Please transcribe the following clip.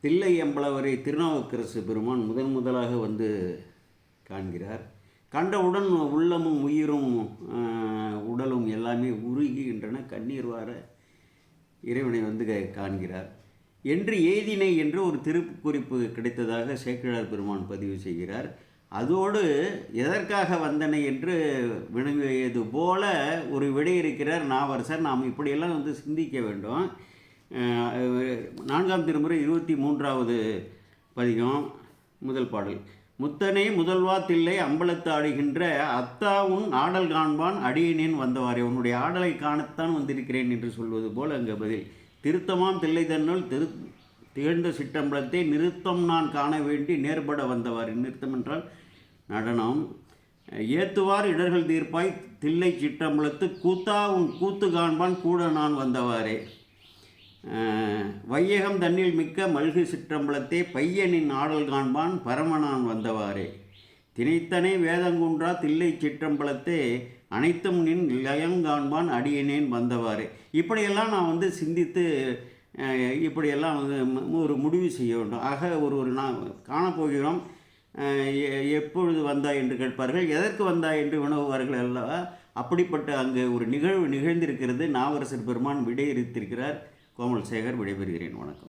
தில்லை அம்பலவரை திருநாவுக்கரசு பெருமான் முதன் முதலாக வந்து காண்கிறார். கண்டவுடன் உள்ளமும் உயிரும் உடலும் எல்லாமே உருகின்றன கண்ணீர் வார இறைவனை வந்து க- காண்கிறார். என்று ஏதினை என்று ஒரு திருக்குறிப்பு கிடைத்ததாக சேக்கிழார் பெருமான் பதிவு செய்கிறார். அதோடு எதற்காக வந்தனை என்று வினவியது போல ஒரு விடை இருக்கிறார். நாவரசர் நாம் இப்படியெல்லாம் வந்து சிந்திக்க வேண்டும். நான்காம் திருமுறை இருபத்தி மூன்றாவது பதிகம் முதல் பாடல். முத்தனே முதல்வா தில்லை அம்பலத்து ஆடுகின்ற அத்தா ஆடல் காண்பான் அடியனேன் வந்தவாறே. உன்னுடைய ஆடலை காணத்தான் வந்திருக்கிறேன் என்று சொல்வது போல் அங்கே பதில். திருத்தமாம் தில்லை தன்னுள் திரு திகழ்ந்த சிற்றம்பலத்தை நிறுத்தம் நான் காண வேண்டி நேர்பட வந்தவாறு. நிறுத்தம் என்றால் நடனம். ஏத்துவார் இடர்கள் தீர்ப்பாய் தில்லை சிற்றம்பலத்து கூத்தா உன் கூத்து காண்பான் கூட நான் வந்தவாறே. வையகம் தன்னில் மிக்க மல்கு சிற்றம்பலத்தே பையனின் ஆடல் காண்பான் பரமனான் வந்தவாறே. தினைத்தனை வேதங்குன்றா தில்லை சிற்றம்பலத்தே அனைத்தும் நின் லயங்காண்பான் அடியனேன் வந்தவாறே. இப்படியெல்லாம் நான் வந்து சிந்தித்து இப்படியெல்லாம் வந்து ஒரு முடிவு செய்ய வேண்டும். ஆக ஒரு ஒரு நான் காணப்போகிறோம் எப்பொழுது வந்தாய் என்று கேட்பார்கள். எதற்கு வந்தாய் என்று வினவுவார்கள் அல்லவா? அப்படிப்பட்ட அங்கு ஒரு நிகழ்வு நிகழ்ந்திருக்கிறது. நாவரசர் பெருமான் விடையிறுத்திருக்கிறார். கோமல் சேகர் விடைபெறுகிறேன். வணக்கம்.